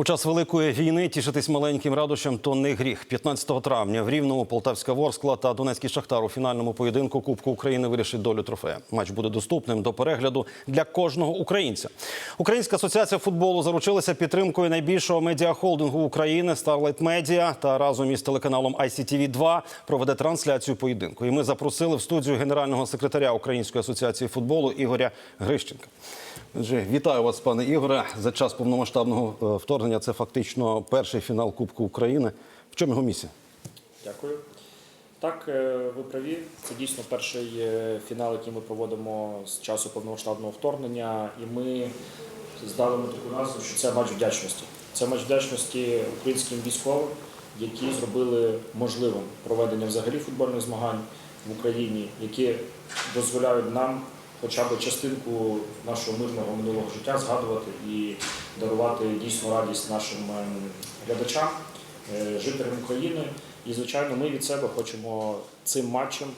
У час великої війни тішитись маленьким радощам то не гріх. 15 травня в Рівному Полтавська Ворскла та Донецький Шахтар у фінальному поєдинку Кубку України вирішить долю трофея. Матч буде доступним до перегляду для кожного українця. Українська асоціація футболу заручилася підтримкою найбільшого медіахолдингу України Starlight Media та разом із телеканалом ICTV 2 проведе трансляцію поєдинку. І ми запросили в студію генерального секретаря Української асоціації футболу Ігоря Грищенка. Отже, вітаю вас, пане Ігоре. За час повномасштабного е, вторгнення це фактично перший фінал Кубку України. В чому його місія? Дякую. Так, е, ви праві. Це дійсно перший е, фінал, який ми проводимо з часу повномасштабного вторгнення. І ми здали таку назву, що це матч вдячності. Це матч вдячності українським військовим, які зробили можливим проведення взагалі футбольних змагань в Україні, які дозволяють нам хоча б частинку нашого мирного минулого життя згадувати і дарувати дійсну радість нашим ем, глядачам е, жителям України. І, звичайно, ми від себе хочемо цим матчем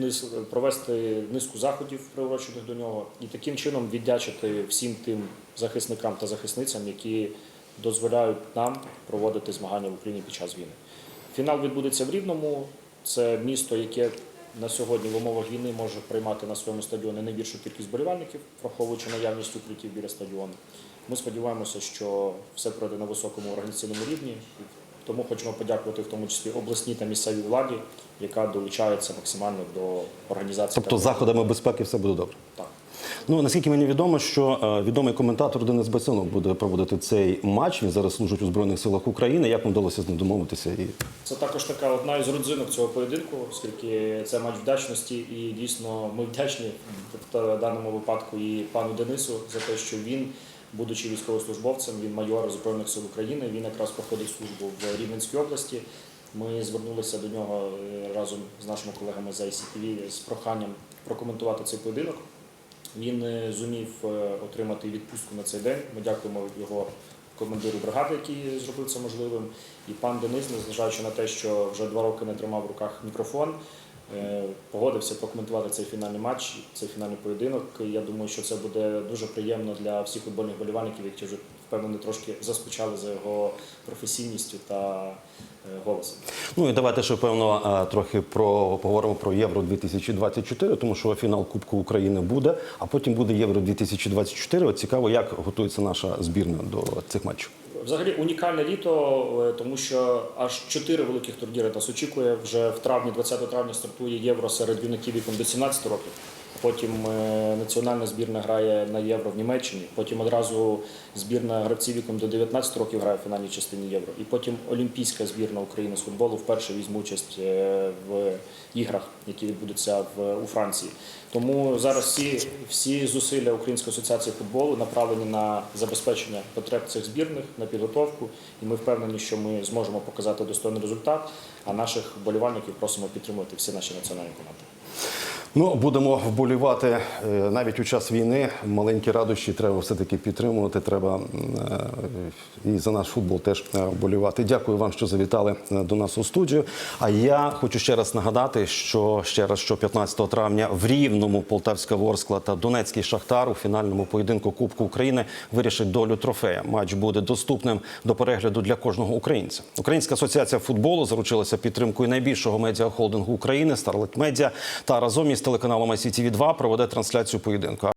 е, провести низку заходів, приурочених до нього, і таким чином віддячити всім тим захисникам та захисницям, які дозволяють нам проводити змагання в Україні під час війни. Фінал відбудеться в Рівному. Це місто, яке на сьогодні в умовах війни може приймати на своєму стадіоні найбільшу кількість болівальників, враховуючи наявність укриттів біля стадіону. Ми сподіваємося, що все пройде на високому організаційному рівні. Тому хочемо подякувати в тому числі обласній та місцевій владі, яка долучається максимально до організації. Тобто, заходами безпеки все буде добре. Так. Ну наскільки мені відомо, що е, відомий коментатор Денис Басилов буде проводити цей матч. Він зараз служить у збройних силах України. Як вам вдалося з ним домовитися? І Це також така одна із родзинок цього поєдинку, оскільки це матч вдячності, і дійсно ми вдячні в даному випадку і пану Денису за те, що він, будучи військовослужбовцем, він майор Збройних сил України, він якраз проходить службу в Рівненській області. Ми звернулися до нього е, разом з нашими колегами з ICTV з проханням прокоментувати цей поєдинок. Він е, зумів е, отримати відпустку на цей день. Ми дякуємо його командиру бригади, який зробив це можливим. І пан Денис, незважаючи на те, що вже два роки не тримав в руках мікрофон, погодився прокоментувати цей фінальний матч, цей фінальний поєдинок. Я думаю, що це буде дуже приємно для всіх футбольних болівальників, які вже впевнено трошки заскучали за його професійністю та е, голосом. ну і давайте ще певно е, трохи про поговоримо про Євро 2024, тому що фінал Кубку України буде, а потім буде Євро 2024. От цікаво, як готується наша збірна до цих матчів. Взагалі унікальне літо, е, тому що аж чотири великих турніри нас очікує. Вже в травні, 20 травня, стартує євро серед юнаків віком до 17 років. Потім е, національна збірна грає на євро в Німеччині. Потім одразу збірна гравців віком до 19 років грає в фінальній частині євро. І потім Олімпійська збірна України з футболу вперше візьме участь е, в іграх, які відбудуться в у Франції. Тому зараз всі, всі зусилля Української асоціації футболу направлені на забезпечення потреб цих збірних, на підготовку. І ми впевнені, що ми зможемо показати достойний результат. А наших болівальників просимо підтримувати всі наші національні команди. Ну, будемо вболівати е, навіть у час війни. Маленькі радощі треба все-таки підтримувати. Треба е, і за наш футбол теж е, вболівати. Дякую вам, що завітали до нас у студію. А я хочу ще раз нагадати, що ще раз, що 15 травня в Рівному Полтавська Ворскла та Донецький Шахтар у фінальному поєдинку Кубку України вирішить долю трофея. Матч буде доступним до перегляду для кожного українця. Українська асоціація футболу заручилася підтримкою найбільшого медіахолдингу України Starlight Media та разом із телеканалом ICTV 2 проведе трансляцію поєдинку.